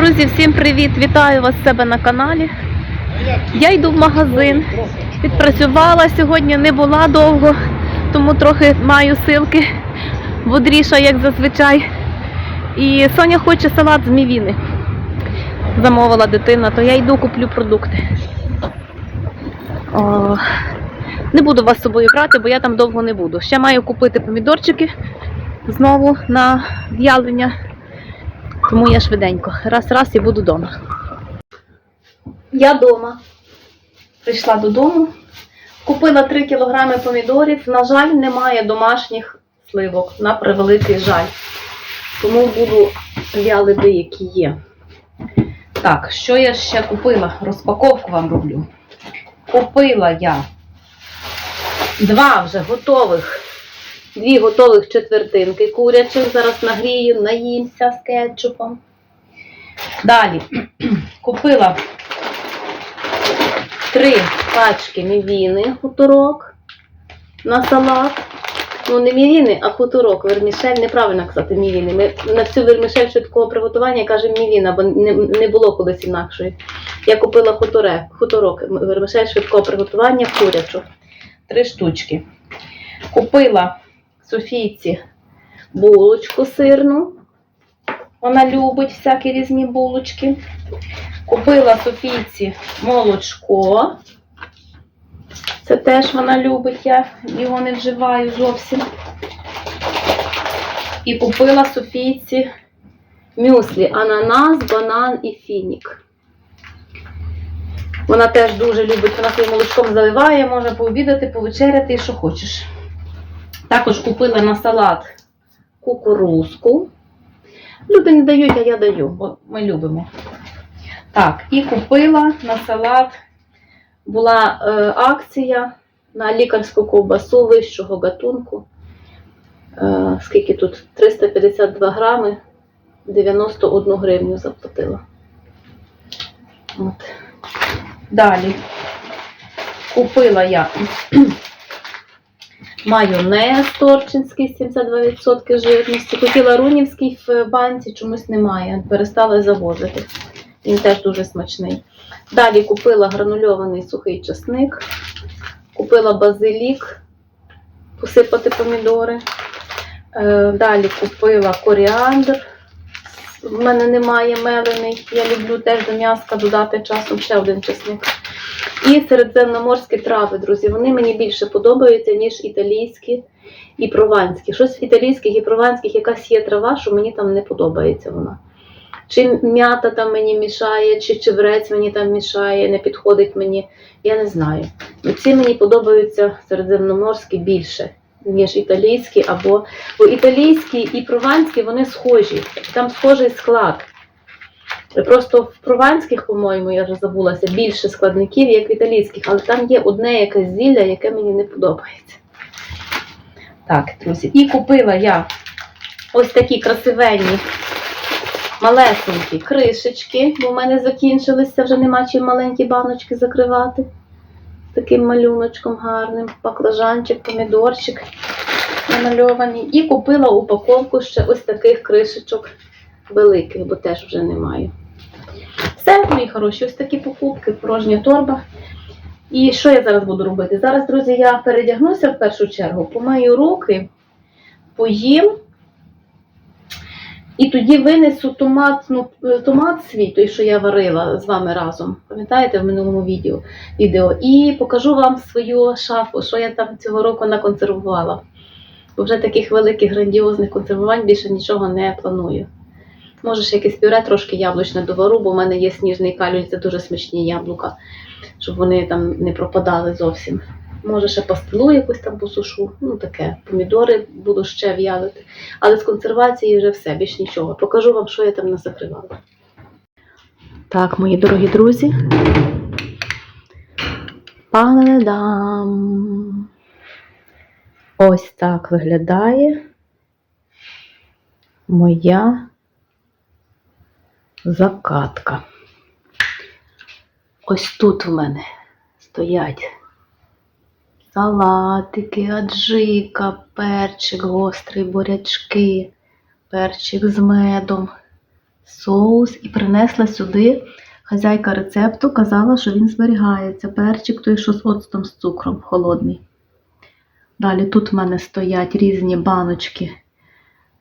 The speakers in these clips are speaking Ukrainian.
Друзі, всім привіт! Вітаю вас з себе на каналі. Я йду в магазин. Відпрацювала сьогодні, не була довго, тому трохи маю силки бодріша, як зазвичай. І Соня хоче салат з мівіни. Замовила дитина, то я йду куплю продукти. О, не буду вас з собою брати, бо я там довго не буду. Ще маю купити помідорчики знову на в'ялення. Тому я швиденько. Раз-раз і буду вдома. Я вдома. Прийшла додому. Купила 3 кілограми помідорів. На жаль, немає домашніх сливок, на превеликий жаль. Тому буду вялити, які є. Так, що я ще купила? Розпаковку вам роблю. Купила я два вже готових Дві готових четвертинки курячих. Зараз нагрію, наїмся з кетчупом. Далі купила три пачки мівіни хуторок на салат. Ну, не мівіни, а хуторок. Вермішель, неправильно казати мівіни. Ми на всю вермішель швидкого приготування кажемо мівіна, бо не, не було колись інакшої. Я купила хуторек, хуторок, вермішель швидкого приготування курячу. Три штучки. Купила Софійці булочку сирну. Вона любить всякі різні булочки. Купила Софійці молочко. Це теж вона любить, я його не вживаю зовсім. І купила Софійці мюслі, ананас, банан і фінік. Вона теж дуже любить, вона своїм молочком заливає, може пообідати, повечеряти і що хочеш. Також купила на салат кукурузку. Люди не дають, а я даю, бо ми любимо. Так, і купила на салат, була е, акція на лікарську ковбасу вищого гатунку. Е, скільки тут? 352 грами, 91 гривню заплатила. От. Далі купила я майонез торчинський 72% жирності. Хотіла рунівський в банці, чомусь немає. Перестали завозити. Він теж дуже смачний. Далі купила гранульований сухий часник, купила базилік, посипати помідори. Е, Далі купила коріандр. В мене немає мелений. Я люблю теж до м'яска додати часом ще один часник. І середземноморські трави, друзі, вони мені більше подобаються, ніж італійські і прованські. Щось в італійських і прованських якась є трава, що мені там не подобається вона. Чи м'ята там мені мішає, чи чебрець мені там мішає, не підходить мені, я не знаю. Ці мені подобаються середземноморські більше, ніж італійські, або бо італійські і прованські вони схожі. Там схожий склад. Просто в прованських, по-моєму, я вже забулася, більше складників, як в італійських, але там є одне якесь зілля, яке мені не подобається. Так, друзі, і купила я ось такі красивенні, малесенькі кришечки, бо в мене закінчилися, вже нема чим маленькі баночки закривати. Таким малюночком гарним, баклажанчик, помідорчик намальовані. І купила упаковку ще ось таких кришечок великих, бо теж вже немає. Все, мої хороші, ось такі покупки, порожня торба. І що я зараз буду робити? Зараз, друзі, я передягнуся в першу чергу, помию руки, поїм. І тоді винесу томат, ну, томат свій, той, що я варила з вами разом. Пам'ятаєте в минулому відео, відео. І покажу вам свою шафу, що я там цього року наконсервувала. Бо вже таких великих грандіозних консервувань більше нічого не планую. Може, ще якесь пюре трошки яблучне довару, бо в мене є сніжний калюль, це дуже смачні яблука, щоб вони там не пропадали зовсім. Може, ще пастилу якусь там посушу, ну таке, помідори буду ще в'ялити. Але з консервації вже все, більш нічого. Покажу вам, що я там насакривала. Так, мої дорогі друзі. Панедам. Ось так виглядає моя закатка. Ось тут в мене стоять салатики, аджика, перчик гострий, бурячки, перчик з медом, соус і принесла сюди. Хазяйка рецепту казала, що він зберігається. Перчик той, що з оцтом з цукром холодний. Далі тут в мене стоять різні баночки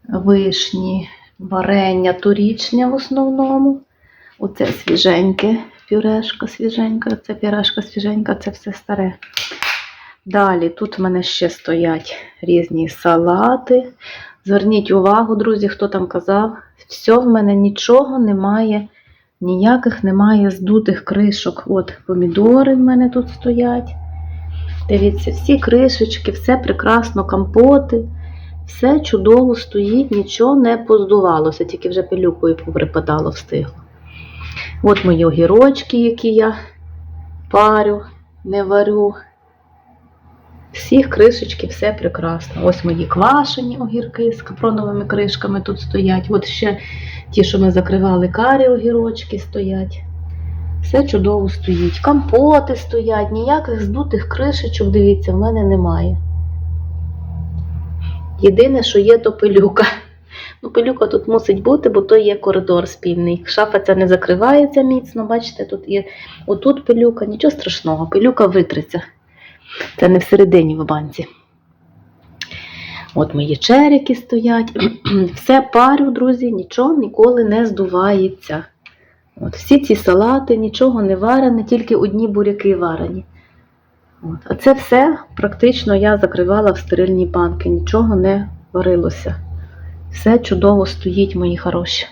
вишні, варення, торічня в основному. Оце свіженьке, пюрешка свіженька, це пюрешка свіженька, це все старе. Далі тут в мене ще стоять різні салати. Зверніть увагу, друзі, хто там казав, все в мене нічого немає, ніяких немає здутих кришок. От помідори в мене тут стоять. Дивіться, всі кришечки, все прекрасно, компоти. Все чудово стоїть, нічого не поздувалося, тільки вже пилюкою поприпадало встигло. От мої огірочки, які я парю, не варю. Всі кришечки, все прекрасно. Ось мої квашені огірки з капроновими кришками тут стоять. От ще ті, що ми закривали, карі огірочки стоять. Все чудово стоїть. Компоти стоять, ніяких здутих кришечок, дивіться, в мене немає. Єдине, що є, то пилюка. Ну, пилюка тут мусить бути, бо то є коридор спільний. Шафа ця не закривається міцно, бачите, тут є отут пилюка, нічого страшного, пилюка витриться. Це не всередині в банці. От мої черики стоять. Все парю, друзі, нічого ніколи не здувається. От, всі ці салати, нічого не варене, тільки одні буряки варені. От. Це все практично я закривала в стерильні банки, нічого не варилося. Все чудово стоїть, мої хороші.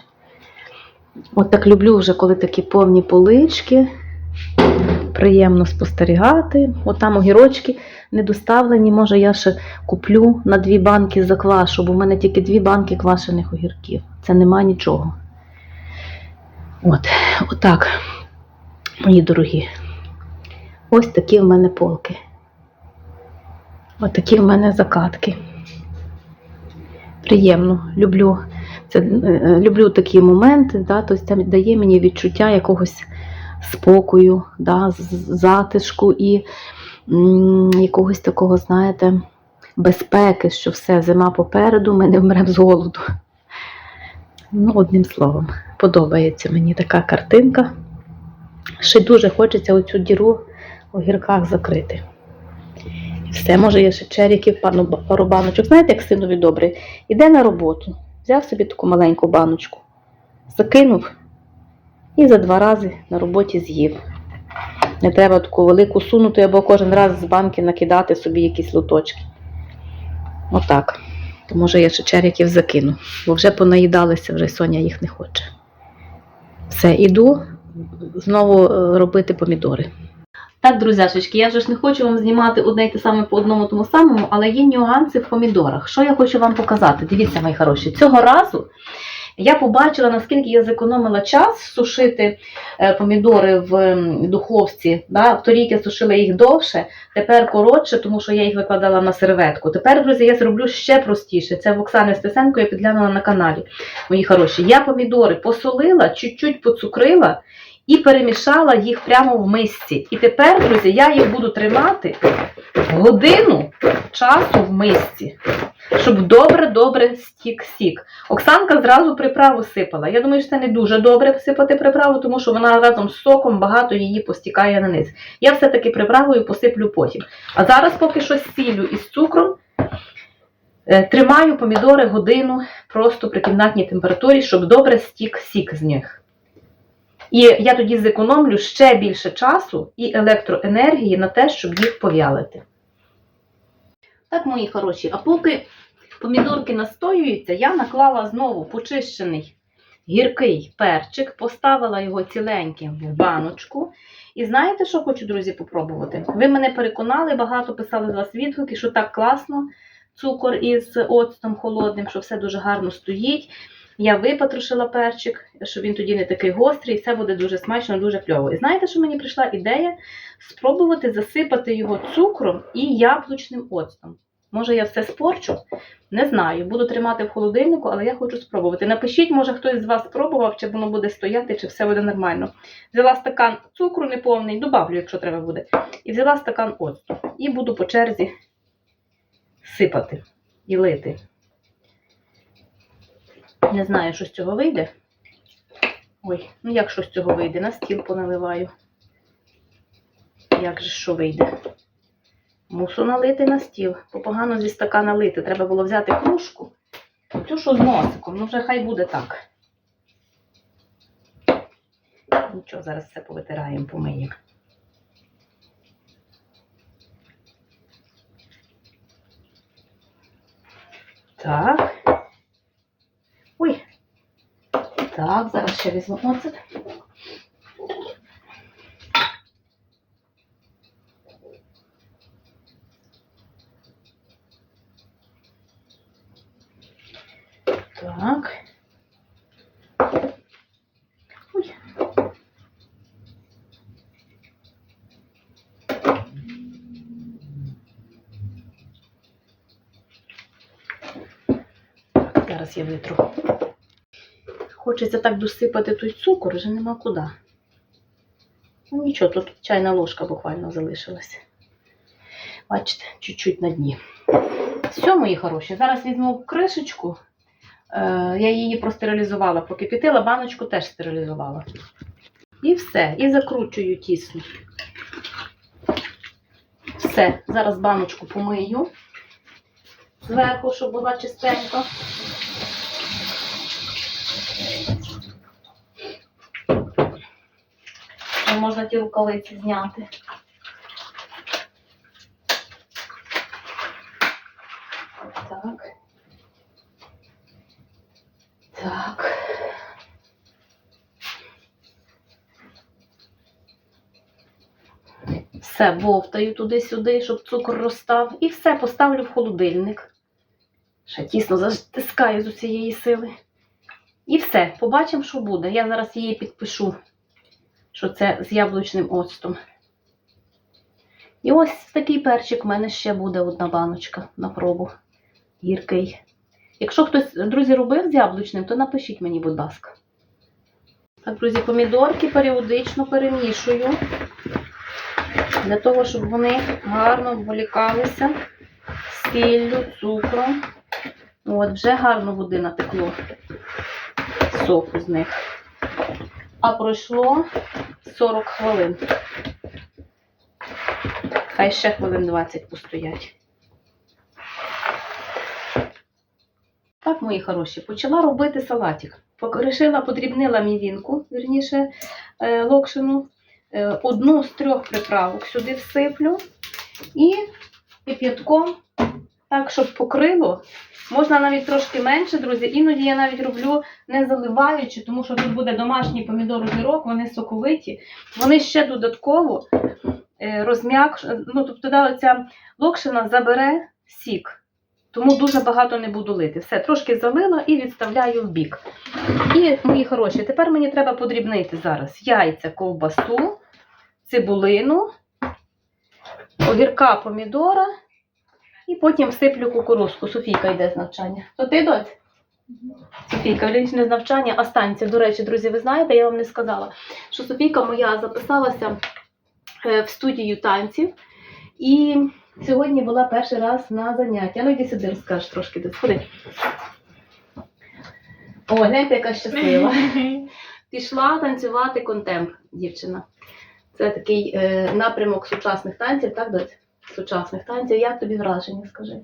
От так люблю вже, коли такі повні полички. Приємно спостерігати. От там огірочки не доставлені. Може, я ще куплю на дві банки заквашу, бо в мене тільки дві банки квашених огірків. Це нема нічого. От, отак, мої дорогі. Ось такі в мене полки. Ось такі в мене закатки. Приємно, люблю, це, е, люблю такі моменти, да, тобто це дає мені відчуття якогось спокою, да, затишку і м, якогось такого, знаєте, безпеки, що все, зима попереду, ми не вмремо з голоду. Ну, одним словом, подобається мені така картинка. Ще дуже хочеться оцю діру у гірках закрити. І все, може, є ще черіків, пару, баночок. Знаєте, як синові добре? Іде на роботу, взяв собі таку маленьку баночку, закинув і за два рази на роботі з'їв. Не треба таку велику сунути або кожен раз з банки накидати собі якісь луточки. Отак. То може я ще черіків закину, бо вже понаїдалися, вже Соня їх не хоче. Все, іду знову е, робити помідори. Так, друзяшечки, я вже ж не хочу вам знімати одне й те саме по одному тому самому, але є нюанси в помідорах. Що я хочу вам показати? Дивіться, мої хороші, цього разу я побачила, наскільки я зекономила час сушити е, помідори в духовці. Да? Торік я сушила їх довше, тепер коротше, тому що я їх викладала на серветку. Тепер, друзі, я зроблю ще простіше. Це в Оксани Стесенко я підглянула на каналі. Мої хороші. Я помідори посолила, чуть-чуть поцукрила і перемішала їх прямо в мисці. І тепер, друзі, я їх буду тримати годину часу в мисці, щоб добре-добре стік сік. Оксанка зразу приправу сипала. Я думаю, що це не дуже добре всипати приправу, тому що вона разом з соком багато її постікає на низ. Я все-таки приправою посиплю потім. А зараз поки що з сіллю і з цукром. е, Тримаю помідори годину просто при кімнатній температурі, щоб добре стік сік з них. І я тоді зекономлю ще більше часу і електроенергії на те, щоб їх пов'ялити. Так, мої хороші, а поки помідорки настоюються, я наклала знову почищений гіркий перчик, поставила його ціленьким в баночку. І знаєте, що хочу, друзі, попробувати? Ви мене переконали, багато писали з вас відгуки, що так класно, цукор із оцтом холодним, що все дуже гарно стоїть. Я випотрошила перчик, щоб він тоді не такий гострий, і все буде дуже смачно, дуже кльово. І знаєте, що мені прийшла ідея спробувати засипати його цукром і яблучним оцтом. Може, я все спорчу? Не знаю. Буду тримати в холодильнику, але я хочу спробувати. Напишіть, може, хтось з вас спробував, чи воно буде стояти, чи все буде нормально. Взяла стакан цукру неповний, добавлю, якщо треба буде. І взяла стакан оцту. І буду по черзі сипати і лити. Не знаю, що з цього вийде. Ой, ну як що з цього вийде? На стіл поналиваю. Як же що вийде? Мусу налити на стіл. Бо погано зі стакана лити. Треба було взяти кружку. Цю що з носиком. Ну вже хай буде так. Нічого, зараз все повитираємо, помиємо. Так. Ой. Так, зараз ще візьму оцет. Так. Зараз я витру. Хочеться так досипати той цукор, вже нема куди. Ну нічого, тут чайна ложка буквально залишилася. Бачите, чуть-чуть на дні. Все, мої хороші. Зараз візьму кришечку. Е, я її простерилізувала, покипятила, баночку теж стерилізувала. І все. І закручую тісно. Все. Зараз баночку помию зверху, щоб була чистенька. Можна ті рукавиці зняти. Так. Так. Все, вовтаю туди-сюди, щоб цукор розстав. І все поставлю в холодильник. Ще тісно затискаю з усієї сили. І все, побачимо, що буде. Я зараз її підпишу, що це з яблучним оцтом. І ось такий перчик в мене ще буде одна баночка на пробу. Гіркий. Якщо хтось, друзі, робив з яблучним, то напишіть мені, будь ласка. Так, друзі, помідорки періодично перемішую. Для того, щоб вони гарно обволікалися сіллю, цукром. От, вже гарно води натекло соку з них. А пройшло 40 хвилин. Хай ще хвилин 20 постоять. Так, мої хороші, почала робити салатик. Покришила, подрібнила мівінку, вірніше, е, локшину. Е, Одну з трьох приправок сюди всиплю і кип'ятком, так, щоб покрило. Можна навіть трошки менше, друзі. Іноді я навіть роблю не заливаючи, тому що тут буде домашній помідор огірок, вони соковиті. Вони ще додатково е, розм'як, ну, тобто да, оця локшина забере сік. Тому дуже багато не буду лити. Все, трошки залила і відставляю в бік. І, мої хороші, тепер мені треба подрібнити зараз яйця, ковбасу, цибулину, огірка, помідора. І потім всиплю кукурузку. Софійка йде з навчання. То ти доць? Софійка, не з навчання, а станція. До речі, друзі, ви знаєте, я вам не сказала, що Софійка моя записалася е, в студію танців. І сьогодні була перший раз на заняття. Ну, йди сюди, розкажеш трошки де сходи. О, гляньте, яка щаслива. Пішла танцювати контемп, дівчина. Це такий е, напрямок сучасних танців, так, доць? Сучасних танців. Як тобі враження, скажи?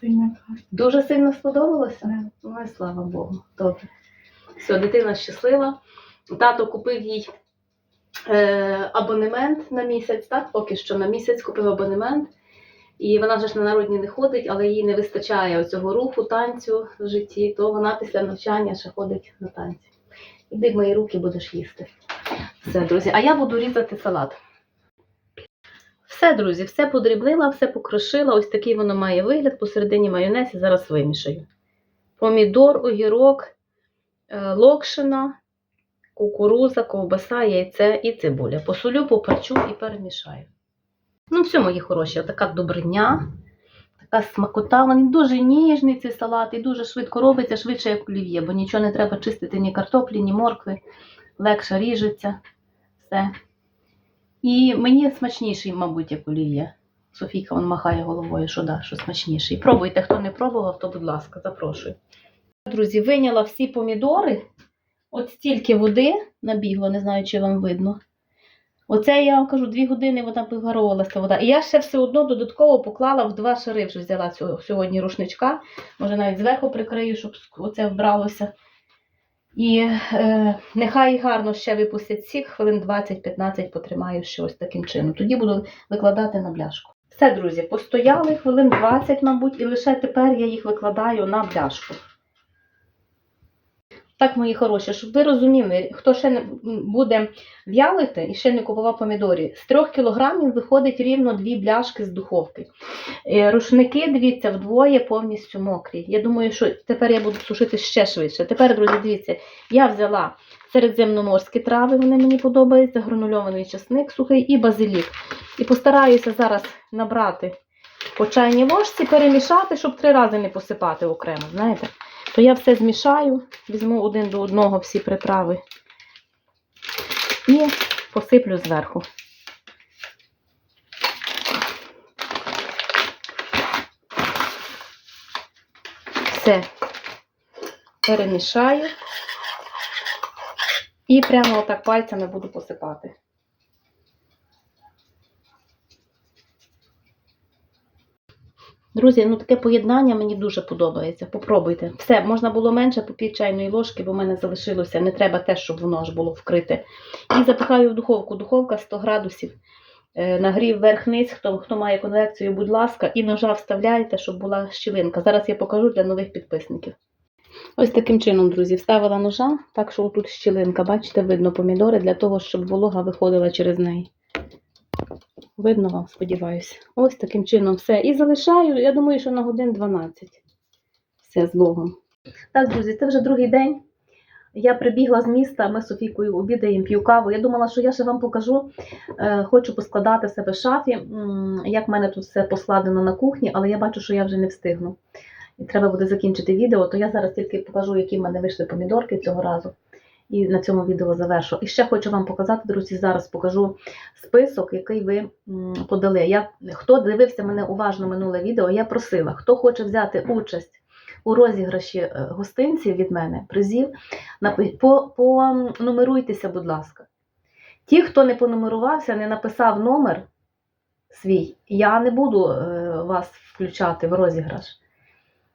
Сильно класно. Дуже сильно сподобалося? Да. Ну і слава Богу. Добре. Все, дитина щаслива. Тато купив їй е, абонемент на місяць, так? Поки що на місяць купив абонемент. І вона вже ж на народні не ходить, але їй не вистачає оцього руху, танцю в житті, то вона після навчання ще ходить на танці. Іди в мої руки будеш їсти. Все, друзі. А я буду різати салат. Все, друзі, все подрібнила, все покрошила. Ось такий воно має вигляд. Посередині майонез і зараз вимішаю. Помідор, огірок, е, локшина, кукуруза, ковбаса, яйце і цибуля. Посолю, поперчу і перемішаю. Ну, все, мої хороші, така добриня, така смакота. Він дуже ніжний цей салат і дуже швидко робиться, швидше як олів'є, бо нічого не треба чистити ні картоплі, ні моркви. Легше ріжеться. Все. І мені смачніший, мабуть, як олів'є. Софійка вон махає головою, що да, що смачніший. Пробуйте, хто не пробував, то будь ласка, запрошую. Друзі, виняла всі помідори. От стільки води набігло, не знаю, чи вам видно. Оце я вам кажу, дві години вона вигаровувалася вода. І я ще все одно додатково поклала в два шари, вже взяла сьогодні рушничка. Може навіть зверху прикрию, щоб оце вбралося. І е, нехай гарно ще випустять сік, хвилин 20-15 потримаю ще ось таким чином. Тоді буду викладати на бляшку. Все, друзі, постояли хвилин 20, мабуть, і лише тепер я їх викладаю на бляшку. Так, мої хороші, щоб ви розуміли, хто ще не буде в'ялити і ще не купував помідорі, з 3 кілограмів виходить рівно дві бляшки з духовки. Е, Рушники, дивіться, вдвоє повністю мокрі. Я думаю, що тепер я буду сушити ще швидше. Тепер, друзі, дивіться, я взяла середземноморські трави, вони мені подобаються, гранульований часник сухий і базилік. І постараюся зараз набрати по чайній ложці, перемішати, щоб три рази не посипати окремо. Знаєте? То я все змішаю, візьму один до одного всі приправи і посиплю зверху. Все перемішаю і прямо отак пальцями буду посипати. Друзі, ну таке поєднання мені дуже подобається. Попробуйте. Все, можна було менше по пів чайної ложки, бо в мене залишилося. Не треба те, щоб воно аж було вкрите. І запихаю в духовку. Духовка 100 градусів. Е, Нагрів верх-низ, хто, хто має конвекцію, будь ласка, і ножа вставляйте, щоб була щілинка. Зараз я покажу для нових підписників. Ось таким чином, друзі, вставила ножа, так що тут щілинка, бачите, видно помідори для того, щоб волога виходила через неї. Видно вам, сподіваюся. Ось таким чином все. І залишаю, я думаю, що на годин 12. Все з Богом. Так, друзі, це вже другий день. Я прибігла з міста, ми з Софійкою обідаємо, п'ю каву. Я думала, що я ще вам покажу. Е, хочу поскладати себе в шафі, як в мене тут все поскладено на кухні, але я бачу, що я вже не встигну. І треба буде закінчити відео, то я зараз тільки покажу, які в мене вийшли помідорки цього разу. І на цьому відео завершу. І ще хочу вам показати, друзі, зараз покажу список, який ви подали. Я, хто дивився мене уважно минуле відео, я просила, хто хоче взяти участь у розіграші е, гостинців від мене, призів, понумеруйтеся, будь ласка. Ті, хто не понумерувався, не написав номер свій, я не буду е, вас включати в розіграш.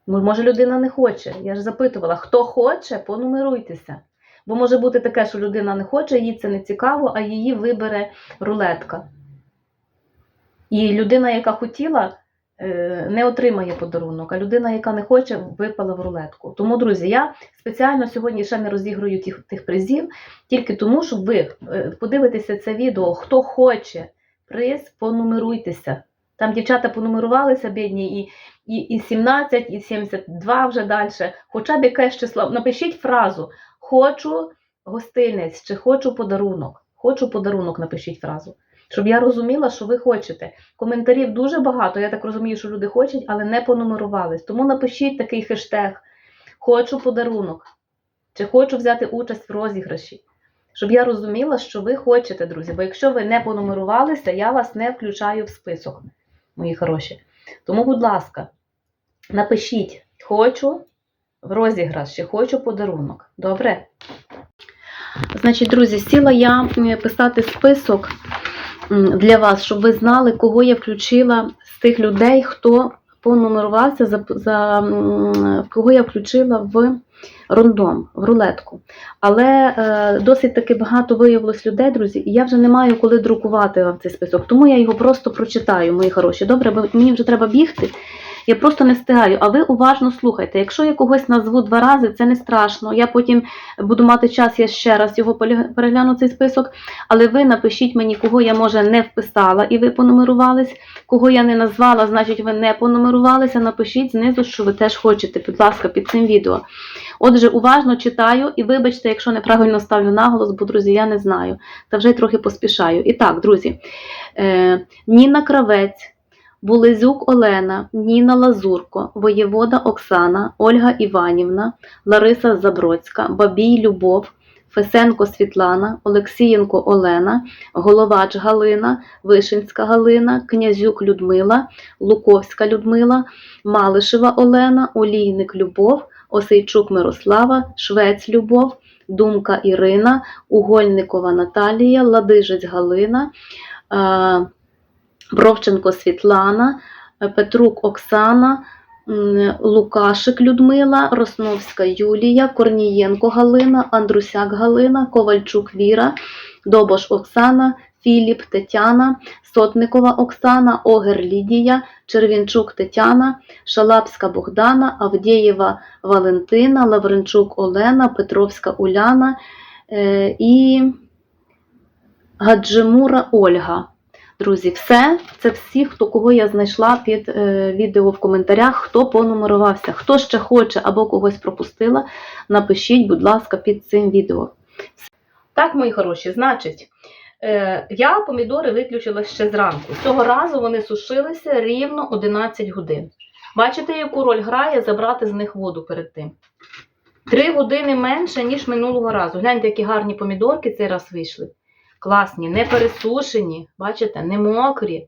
Може, людина не хоче. Я ж запитувала, хто хоче, понумеруйтеся. Бо може бути таке, що людина не хоче, їй це не цікаво, а її вибере рулетка. І людина, яка хотіла, е, не отримає подарунок, а людина, яка не хоче, випала в рулетку. Тому, друзі, я спеціально сьогодні ще не розіграю тих, тих призів, тільки тому, щоб ви е, подивитеся це відео, хто хоче приз, понумеруйтеся. Там дівчата понумерувалися, бідні, і, і, і 17, і 72 вже далі. Хоча б якесь число. Напишіть фразу Хочу гостинець чи хочу подарунок. Хочу подарунок, напишіть фразу. Щоб я розуміла, що ви хочете. Коментарів дуже багато. Я так розумію, що люди хочуть, але не понумерувались. Тому напишіть такий хештег Хочу подарунок. Чи хочу взяти участь в розіграші. Щоб я розуміла, що ви хочете, друзі. Бо якщо ви не понумерувалися, я вас не включаю в список, мої хороші. Тому, будь ласка, напишіть Хочу в розіграш, чи хочу подарунок. Добре? Значить, друзі, сіла я писати список для вас, щоб ви знали, кого я включила з тих людей, хто понумерувався, за, за, кого я включила в рандом, в рулетку. Але е, досить таки багато виявилось людей, друзі, і я вже не маю коли друкувати вам цей список. Тому я його просто прочитаю, мої хороші. Добре, бо мені вже треба бігти. Я просто не встигаю, а ви уважно слухайте. Якщо я когось назву два рази, це не страшно. Я потім буду мати час, я ще раз його перегляну цей список. Але ви напишіть мені, кого я може не вписала, і ви понумерувались. Кого я не назвала, значить ви не понумерувалися. Напишіть знизу, що ви теж хочете, будь ласка, під цим відео. Отже, уважно читаю і вибачте, якщо неправильно ставлю наголос, бо друзі, я не знаю. Та вже й трохи поспішаю. І так, друзі, е, Ніна Кравець. Булезюк Олена, Ніна Лазурко, Воєвода Оксана, Ольга Іванівна, Лариса Забродська, Бабій Любов, Фесенко Світлана, Олексієнко Олена, Головач Галина, Вишинська Галина, Князюк Людмила, Луковська Людмила, Малишева Олена, Олійник Любов, Осейчук Мирослава, Швець Любов, Думка Ірина, Угольникова Наталія, Ладижець Галина, е, Бровченко Світлана, е, Петрук Оксана, Лукашик Людмила, Росновська Юлія, Корнієнко Галина, Андрусяк Галина, Ковальчук Віра, Добош Оксана, Філіп Тетяна, Сотникова Оксана, Огер Лідія, Червінчук Тетяна, Шалапська Богдана, Авдєєва Валентина, Лавренчук Олена, Петровська Уляна е, і Гаджимура Ольга. Друзі, все це всі, хто кого я знайшла під е, відео в коментарях, хто понумерувався. Хто ще хоче або когось пропустила, напишіть, будь ласка, під цим відео. Так, мої хороші, значить, е, я помідори виключила ще зранку. Цього разу вони сушилися рівно 11 годин. Бачите, яку роль грає забрати з них воду перед тим. Три години менше, ніж минулого разу. Гляньте, які гарні помідорки цей раз вийшли. Класні, не пересушені, бачите, не мокрі.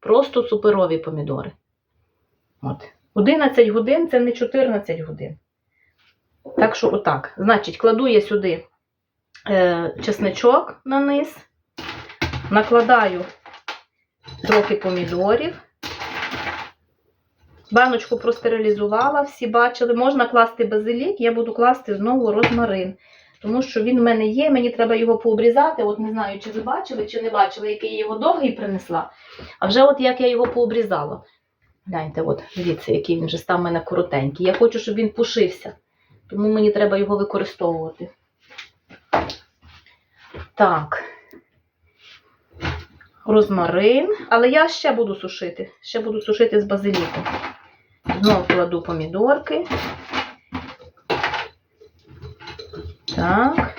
Просто суперові помідори. От. 11 годин це не 14 годин. Так що, отак. Значить, кладу я сюди е, чесничок на низ, накладаю трохи помідорів. Баночку простерилізувала, всі бачили. Можна класти базилік, я буду класти знову розмарин. Тому що він в мене є, мені треба його пообрізати. От не знаю, чи ви бачили, чи не бачили, який я його довгий принесла. А вже от як я його пообрізала. Гляньте, от, дивіться, який він вже став в мене коротенький. Я хочу, щоб він пушився. Тому мені треба його використовувати. Так. Розмарин. Але я ще буду сушити. Ще буду сушити з базиліком. Знову кладу помідорки. Так.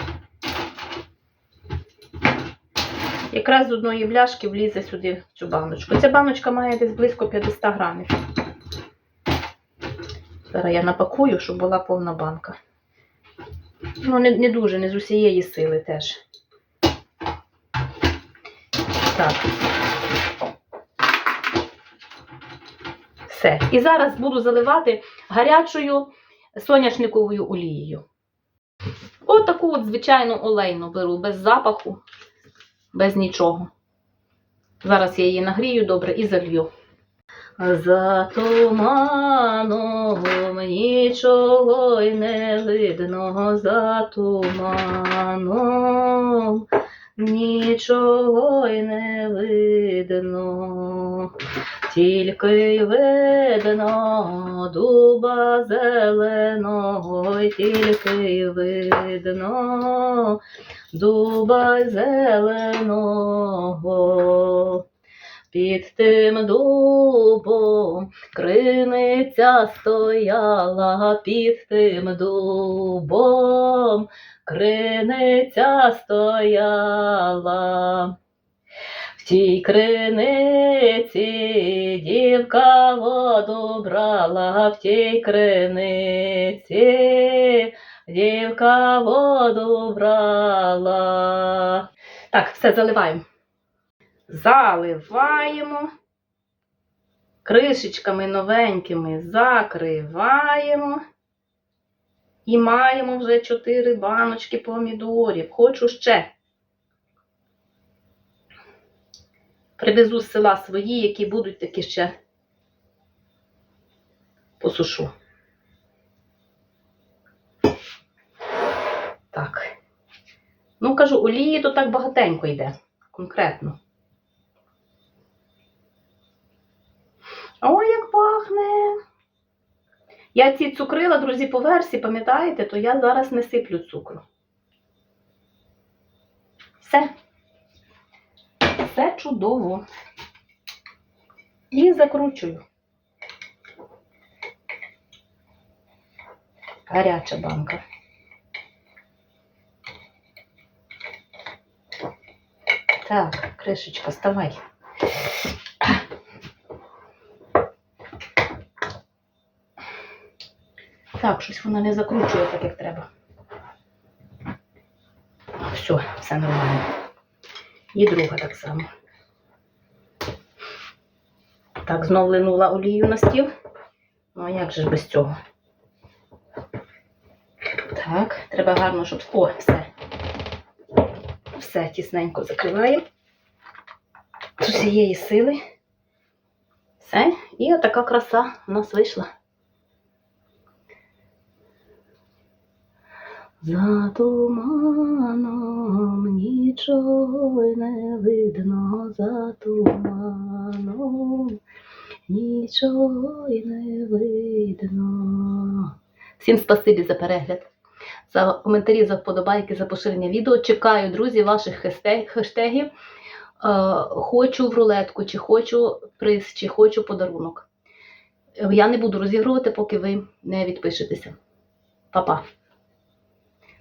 Якраз з одної бляшки влізе сюди цю баночку. Ця баночка має десь близько 50 грамів. Зараз я напакую, щоб була повна банка. Ну, не, не дуже, не з усієї сили теж. Так. Все. І зараз буду заливати гарячою соняшниковою олією. Таку от звичайну олейну беру, без запаху, без нічого. Зараз я її нагрію добре і залью. За туманом нічого й не видно, за туманом нічого й не видно, тільки видно дуба зеленого, тільки видно дуба зеленого. Під тим дубом криниця стояла, під тим дубом криниця стояла. Тій криниці дівка воду брала, в тій криниці дівка воду брала. Так, все заливаємо. Заливаємо. Кришечками новенькими закриваємо. І маємо вже 4 баночки помідорів. Хочу ще. Привезу з села свої, які будуть такі ще посушу. Так. Ну, кажу, олії то так багатенько йде. Конкретно. Ой, як пахне! Я ці цукрила, друзі, по версії, пам'ятаєте, то я зараз не сиплю цукру. Все. Все чудово. І закручую. Гаряча банка. Так, кришечка, вставай. Так, щось вона не закручує так, як треба. Все, все нормально. І друга так само. Так, знов линула олію на стіл. Ну, а як же ж без цього? Так. Треба гарно, щоб. О, все. Все тісненько закриваємо. З усієї сили. Все. І отака краса у нас вийшла. За туманом нічого не видно, за туманом нічого не видно. Всім спасибі за перегляд, за коментарі, за вподобайки, за поширення відео. Чекаю, друзі, ваших хештегів. Е, хочу в рулетку, чи хочу приз, чи хочу подарунок. Е, Я не буду розігрувати, поки ви не відпишетеся. Па-па.